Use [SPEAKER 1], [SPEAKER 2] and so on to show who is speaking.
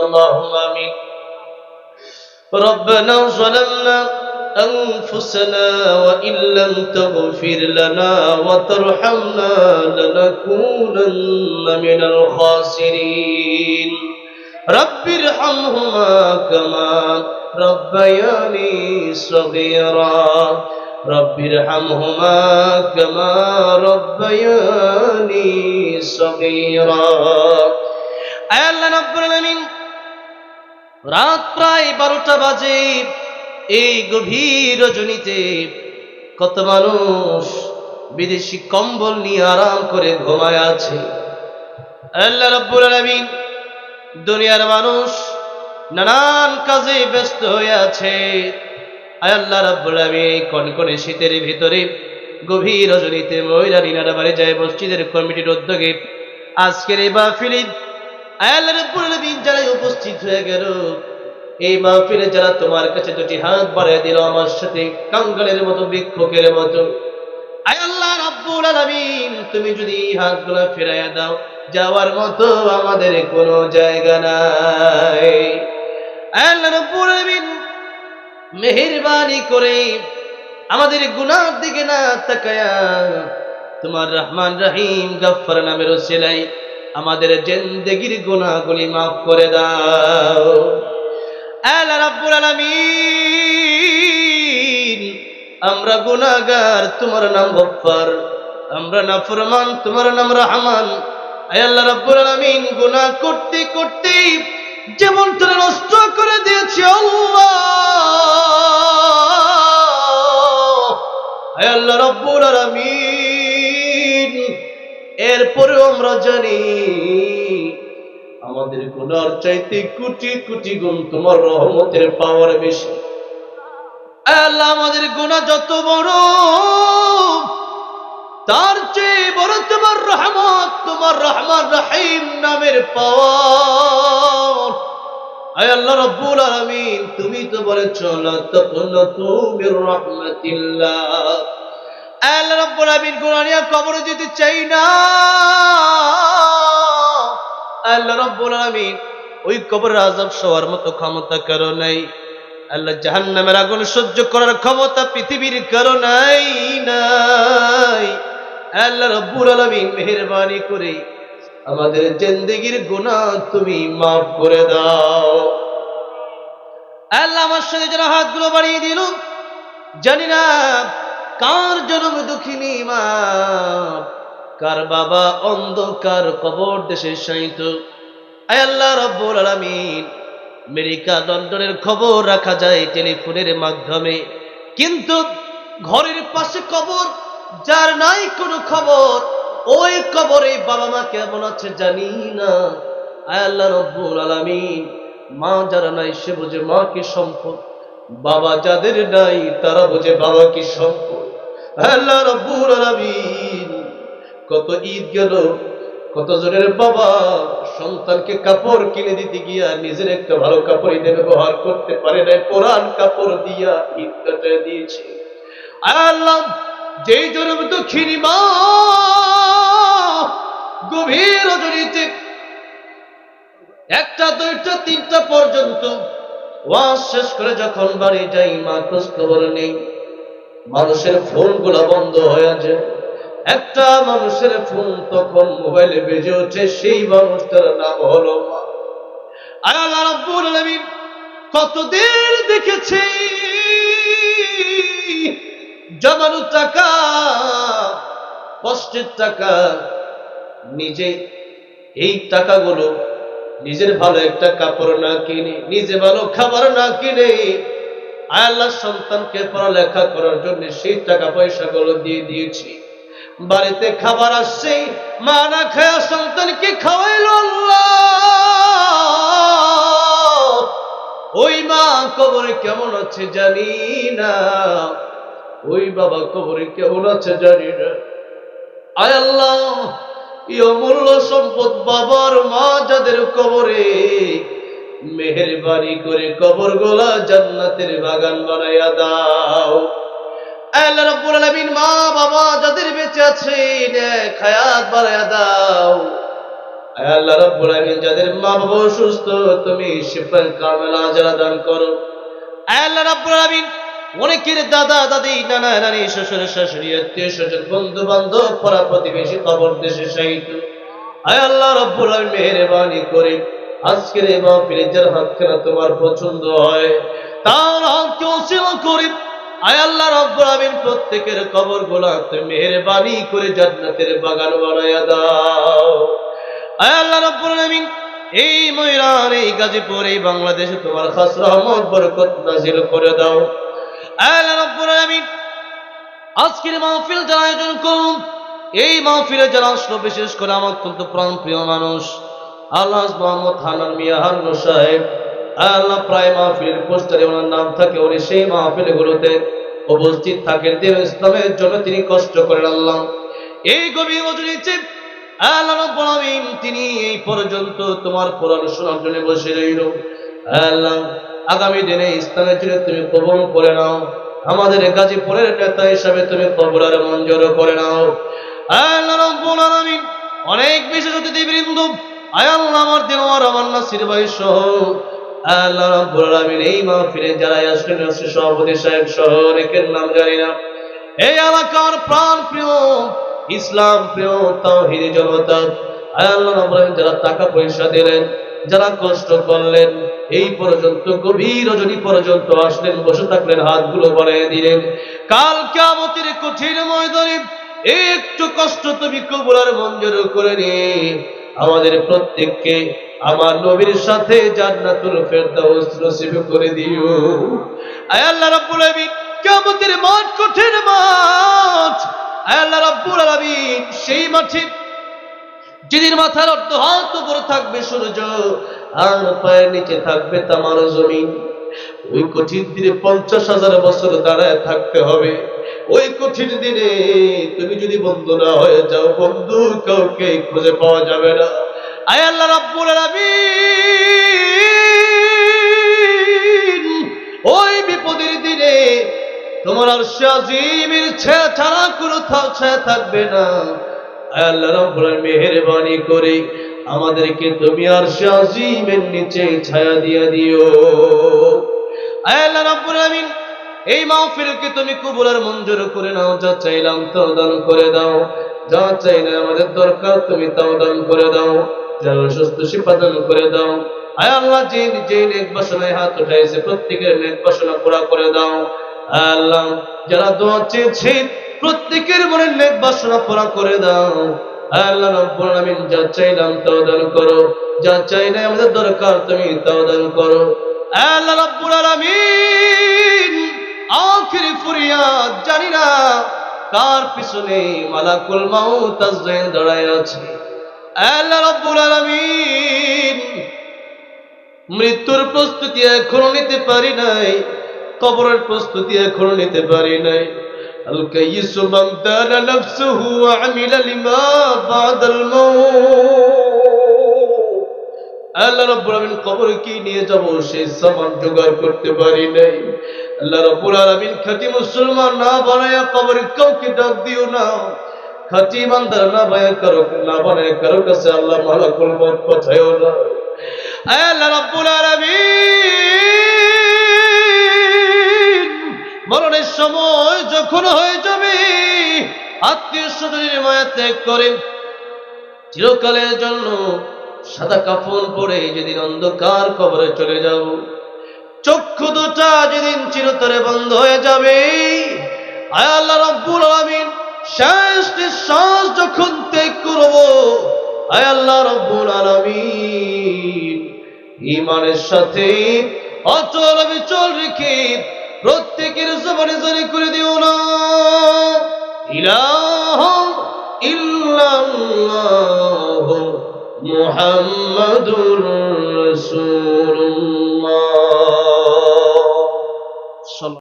[SPEAKER 1] اللهم آمين ربنا ظلمنا أنفسنا وإن لم تغفر لنا وترحمنا لنكونن من الخاسرين رب ارحمهما كما ربياني صغيرا رب ارحمهما كما ربياني صغيرا আয় আল্লাহ রাব্বুল আলামিন রাত প্রায় বারোটা বাজে। এই গভীর রজনীতে কত মানুষ বিদেশি কম্বল নিয়ে আরাম করে ঘুমায় আছে। আল্লাহ রব্বুল আলামিন দুনিয়ার মানুষ নানান কাজে ব্যস্ত হয়ে আছে। আল্লাহ রাব্বুল আলামিন, এই কনকনে শীতের ভিতরে গভীর রজনীতে মহিলা রিনারা বাড়ি যায়, মসজিদের কমিটির উদ্যোগে আজকের এই মাহফিলে আয় আল্লাহ রাব্বুল আলামিন যারা উপস্থিত হয়ে গেল, এই মাহফিলে যারা তোমার কাছে দুটি হাত বাড়িয়ে দিল, আমার সাথে কাঙ্গালের মতো বিক্ষোভের মতো। আয় আল্লাহ রাব্বুল আলামিন, তুমি যদি হাতগুলো ফিরাইয়া দাও, যাওয়ার মতো আমাদের কোনো জায়গা নাই। আয় আল্লাহ রাব্বুল আলামিন, মেহেরবানি করে আমাদের গুনার দিকে না তাকায়া, তোমার রহমান রহিম গফফার নামের ওসিলাই আমাদের জিন্দেগির গুনাহগুলি মাফ করে দাও। আল্লাহ রাব্বুল আলামিন, আমরা গুনাহগার, তোমার নাম গফফার আমরা নাফরমান, তোমার নাম রহমান। আয় আল্লাহ রাব্বুল আলামিন, গুনাহ করতে করতে যেমন তোরা নষ্ট করে দিয়েছে আল্লাহ। আয় আল্লাহ রাব্বুল আলামিন। এরপরেও আমরা জানি আমাদের গুনার চাইতে কোটি কোটি গুণ তোমার রহমতের পাওয়ার বেশি। আমাদের গুনাহ যত বড়, তার চেয়ে বড় তোমার রহমত, তোমার রহমান রহিম নামের পাওয়ার আয় আল্লাহ রাব্বুল আলামিন, তুমি তো বলেছ, লা তাকনাতু মির রাহমাতিল্লাহ। আল্লাহ রাব্বুল আলামিন গুনাহ নিয়ে কবরে যেতে চাই না, আল্লাহ রাব্বুল আলামিন ওই সবার মতো ক্ষমতা করো নাই। সহ্য করার ক্ষমতা পৃথিবীর নাই মেহেরবানি করে আমাদের জিন্দগির গুনাহ তুমি মাফ করে দাও। আল্লাহ আমার সাথে যারা হাতগুলো বাড়িয়ে দিল, জানি না কার জন্ম দুঃখিনী মা? কার বাবা অন্ধকার কবর দেশে সাইত আল্লাহ রব্বুল আলামিন, আমেরিকা, লন্ডনের খবর রাখা যায় টেলিফোনের মাধ্যমে। কিন্তু ঘরের পাশে কবর, যার নাই কোনো খবর, ওই কবরে বাবা মা কেমন আছে জানি না। আল্লাহ রব্বুল আলামিন, মা যারা নাই সে বোঝে মা কি সম্পদ, বাবা যাদের নাই তারা বোঝে বাবা কি সম্পদ। আল্লাহ রব্বুল আলামিন, কত ঈদ গেল, কত জনের বাবা সন্তানকে কাপড় কিনে দিতে গিয়া নিজের একটা ভালো কাপড় ব্যবহার করতে পারে নাই, কোরআন কাপড় দিয়া ঈদ কাটায় দিয়েছে। আল্লাহ, যেই মা, গভীর একটা, দুইটা, তিনটা পর্যন্ত ওয়াজ শেষ করে যখন বাড়ি যাই, মা খোঁজ খবর নেই। মানুষের ফোনগুলো বন্ধ হয়ে যায় একটা মানুষের ফোন তখন মোবাইলে বেজে ওঠে সেই মানুষটার নাম হলো কতদিন দেখেছি জমানো টাকা, কষ্টের টাকা, নিজে এই টাকাগুলো নিজের ভালো একটা কাপড় না কিনে, নিজে ভালো খাবার না কিনে আল্লাহ সন্তানকে পড়ালেখা করার জন্য সেই টাকা পয়সাগুলো দিয়ে দিয়েছি। বাড়িতে খাবার আসছে, মা না খায়া সন্তানকে খাওয়াইল ওই মা কবরে কেমন আছে জানি না। ওই বাবা কবরে কেমন আছে জানি না। আয় আল্লাহ, এই অমূল্য সম্পদ বাবার মা যাদের কবরে মেহেরবানি করে কবর গোলা জান্নাতের বাগান বানাইয়া দাও। আল্লাহ রাব্বুল আলামিন মা, বাবা যাদের বেঁচে আছে খায়াত বাড়াইয়া দাও। আয় আল্লাহ রাব্বুল আলামিন, যাদের মা বাবা অসুস্থ, তুমি শিফার কামেলা যারা দান করো। আল্লাহ রাব্বুল আলামিন, অনেকের দাদা, দাদি, নানা, নানি, শ্বশুর, শাশুড়ি, আত্মীয় স্বজন বন্ধু বান্ধব পাড়া প্রতিবেশী, খবর দেশে সাহিত্য। আয় আল্লাহ রব্বুল আলামিন, মেহেরবানি করে আজকের এই মাহফিলে যার হাতখানা তোমার পছন্দ হয়, তার হাতকে অসীম করি। আয় আল্লাহ রব্বুল আলামিন প্রত্যেকের কবর গোলা তুমি মেহেরবানি করে জান্নাতের বাগান বানায়া দাও। আয় আল্লাহ রব্বুল আলামিন, এই ময়রান এই গাজীপুর, এই বাংলাদেশে তোমার খাস রহমত, বরকত নাজিল করে দাও। আয় আল্লাহ রব্বুল আলামিন, আজকের মাহফিল যারা আয়োজন করুন, এই মাহফিলে যারা আসলো, বিশেষ করে আমার অত্যন্ত প্রাণ প্রিয় মানুষ সাহেব প্রায় ওনার নাম থাকে, উনি সেই উপস্থিত থাকেন। দিন ইসলামের জন্য তিনি কষ্ট করেন আল্লাহ। এই গভীর তিনি এই পর্যন্ত তোমার কোরআন শোনার জন্য বসে রইল। আল্লাহ, আগামী দিনে ইসলামের জন্য তুমি কবুল করে নাও। আমাদের গাজীপুরের নেতা হিসাবে তুমি কবুল আর মঞ্জুর করে নাও। অনেক বিশেষ অতিথিবৃন্দ আমার এই যারা সাহেব নাম ইসলাম প্রিয় যারা টাকা পয়সা দিলেন, যারা কষ্ট করলেন, এই পর্যন্ত, গভীর রজনী পর্যন্ত আসলেন, বসে থাকলেন, হাতগুলো বাড়িয়ে দিলেন। কাল কিয়ামতের কঠিন ময়দানে একটু কষ্ট তুমি কবুলার মঞ্জুর করে নিয়ে আমাদের প্রত্যেককে আমার নবীর সাথে জান্নাতুল ফেরদাউস নসিব করে দিও। আয় আল্লাহ রাব্বুল আলামিন, কিয়ামতের মাঠ, কঠিন মাঠ। আয় আল্লাহ রাব্বুল আলামিন, সেই মাঠে যেদিন মাথার অর্ধ হাত উপরে থাকবে সূর্য, আর পায়ের নিচে থাকবে তামার জমিন। ওই কঠিন দিনে পঞ্চাশ হাজার বছর দাঁড়ায় থাকতে হবে। ওই কঠিন দিনে তুমি যদি বন্ধু না হয়ে যাও, বন্ধু কাউকে খুঁজে পাওয়া যাবে না। আয় আল্লাহ রাব্বুল ওই বিপদের দিনে তোমার আর আজিমের ছায়া ছাড়া কোনো ছায়া থাকবে না। আয় আল্লাহ রাব্বুল মেহেরবানি করে আমাদেরকে তুমি আর আজিমের নিচে ছায়া দিয়ে দিও। আয় আল্লাহ রাব্বুল আলামিন এই মাহফিলকে তুমি কবুলের মঞ্জুর করে নাও, যা চাইলাম তাও দান করে দাও। যা চাই না আমাদের দরকার তুমি তাও দান করে দাও। যার সুস্থ শিফা দান করে দাও। আয় আল্লাহ, যে যে নেক বাসনায় হাত উঠাইছে, প্রত্যেকের নেক বাসনা পুরা করে দাও। আল্লাহ, যারা দোয়া চেয়েছে, প্রত্যেকের মনে নেক বাসনা পুরা করে দাও। আল্লাহ, রব্বুল আলামিন, যা চাইলাম তাও দান করো। যা চাই না আমাদের দরকার তুমি তাও দান করো। আল্লাহ, রব্বুল আলামিন আখিরি ফরিয়াদ জানি না। কার পিছনে মালাকুল মাউত আজরাইল দাঁড়ায় আছে। আল্লাহ রাব্বুল আলামিন মৃত্যুর প্রস্তুতি এখনও নিতে পারি নাই, কবরের প্রস্তুতি এখনও নিতে পারি নাই। আল কাইয়িসু মান দানা নাফসুহু ওয়া আমিলা লিমা বাদাল মাউত। আল্লাহ রাব্বুল আলামিন কবরে কি নিয়ে যাব সেই সামান জোগাড় করতে পারি নাই। আল্লাহ রাব্বুল আলামিন মুসলমান না বানায়া কবরে কাউকে ডাক দিও না। খাঁটি ইমানদার না বানায় কারও, না বানায় কাছে আল্লাহ মালাকুল মউত পাঠায়ও না। আল্লাহ আলামিন, মরণের সময় যখন হয়ে যাবে, আত্মীয় স্বজনের মায়া ত্যাগ করে চিরকালের জন্য সাদা কাফন পরে যেদিন অন্ধকার কবরে চলে যাব, চক্ষু দুটা যেদিন চিরতরে বন্ধ হয়ে যাবে। আল্লাহ রাব্বুল আলামিন, শেষ নিঃশ্বাস যখন ত্যাগ করব। রাব্বুল আলামিন ইমানের সাথে অচল বিচল রেখে প্রত্যেকের জবানে জারি করে দিও না। ইলাহা ইল্লাল্লাহ। محمد رسول الله.